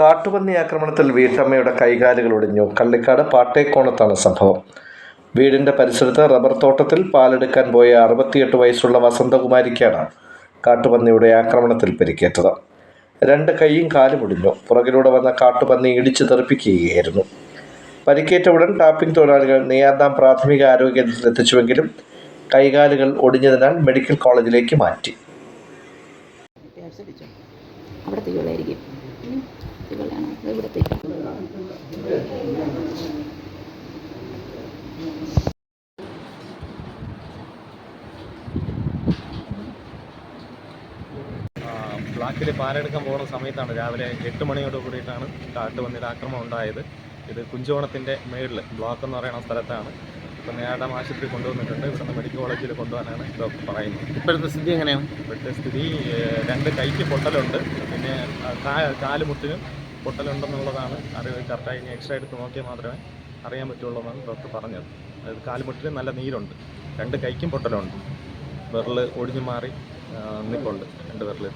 കാട്ടുപന്നി ആക്രമണത്തിൽ വീട്ടമ്മയുടെ കൈകാലുകൾ ഒടിഞ്ഞു. കള്ളിക്കാട് പാട്ടേക്കോണത്താണ് സംഭവം. വീടിന്റെ പരിസരത്ത് റബ്ബർ തോട്ടത്തിൽ പാലെടുക്കാൻ പോയ അറുപത്തിയെട്ട് വയസ്സുള്ള വസന്തകുമാരിക്കാണ് കാട്ടുപന്നിയുടെ ആക്രമണത്തിൽ പരിക്കേറ്റത്. രണ്ട് കൈയും കാലും ഒടിഞ്ഞു. പുറകിലൂടെ വന്ന കാട്ടുപന്നി ഇടിച്ചു തെറിപ്പിക്കുകയായിരുന്നു. പരിക്കേറ്റ ഉടൻ ടാപ്പിംഗ് തൊഴിലാളികൾ നെയ്യാന്താം പ്രാഥമിക ആരോഗ്യ കേന്ദ്രത്തിൽ എത്തിച്ചുവെങ്കിലും കൈകാലുകൾ ഒടിഞ്ഞതിനാൽ മെഡിക്കൽ കോളേജിലേക്ക് മാറ്റി. അവിടെ തീവളായിരിക്കും തീവളയാണോ അത് ഇവിടെ തീ ബ്ലാക്കിൽ പാലെടുക്കാൻ പോകുന്ന സമയത്താണ് രാവിലെ എട്ട് മണിയോട് കൂടിയിട്ടാണ് കാട്ടുപന്നിയുടെ ആക്രമണം ഉണ്ടായത്. ഇത് കുഞ്ചോണത്തിന്റെ മേളിൽ ബ്ലോക്ക് എന്ന് പറയുന്ന സ്ഥലത്താണ്. ഇപ്പം നേടാം ആശുപത്രി കൊണ്ടുവന്നിട്ടുണ്ട്. ഇവിടുന്ന് മെഡിക്കൽ കോളേജിൽ കൊണ്ടുപോകാനാണ് ഡോക്ടർ പറയുന്നത്. ഇപ്പോഴത്തെ സ്ഥിതി എങ്ങനെയാണ്? ഇപ്പോഴത്തെ സ്ഥിതി രണ്ട് കൈക്ക് പൊട്ടലുണ്ട്. പിന്നെ കാലുമുട്ടിനും പൊട്ടലുണ്ടെന്നുള്ളതാണ് അറിവ് കറക്റ്റായി ഇനി എക്സ്റേ എടുത്ത് നോക്കിയാൽ മാത്രമേ അറിയാൻ പറ്റുള്ളൂ എന്നാണ് ഡോക്ടർ പറഞ്ഞത്. അതായത് കാലുമുട്ടിന് നല്ല നീരുണ്ട്. രണ്ട് കൈക്കും പൊട്ടലുണ്ട്. വിരൽ ഒടിഞ്ഞു മാറി നിൽപ്പുണ്ട് രണ്ട് വിരൽ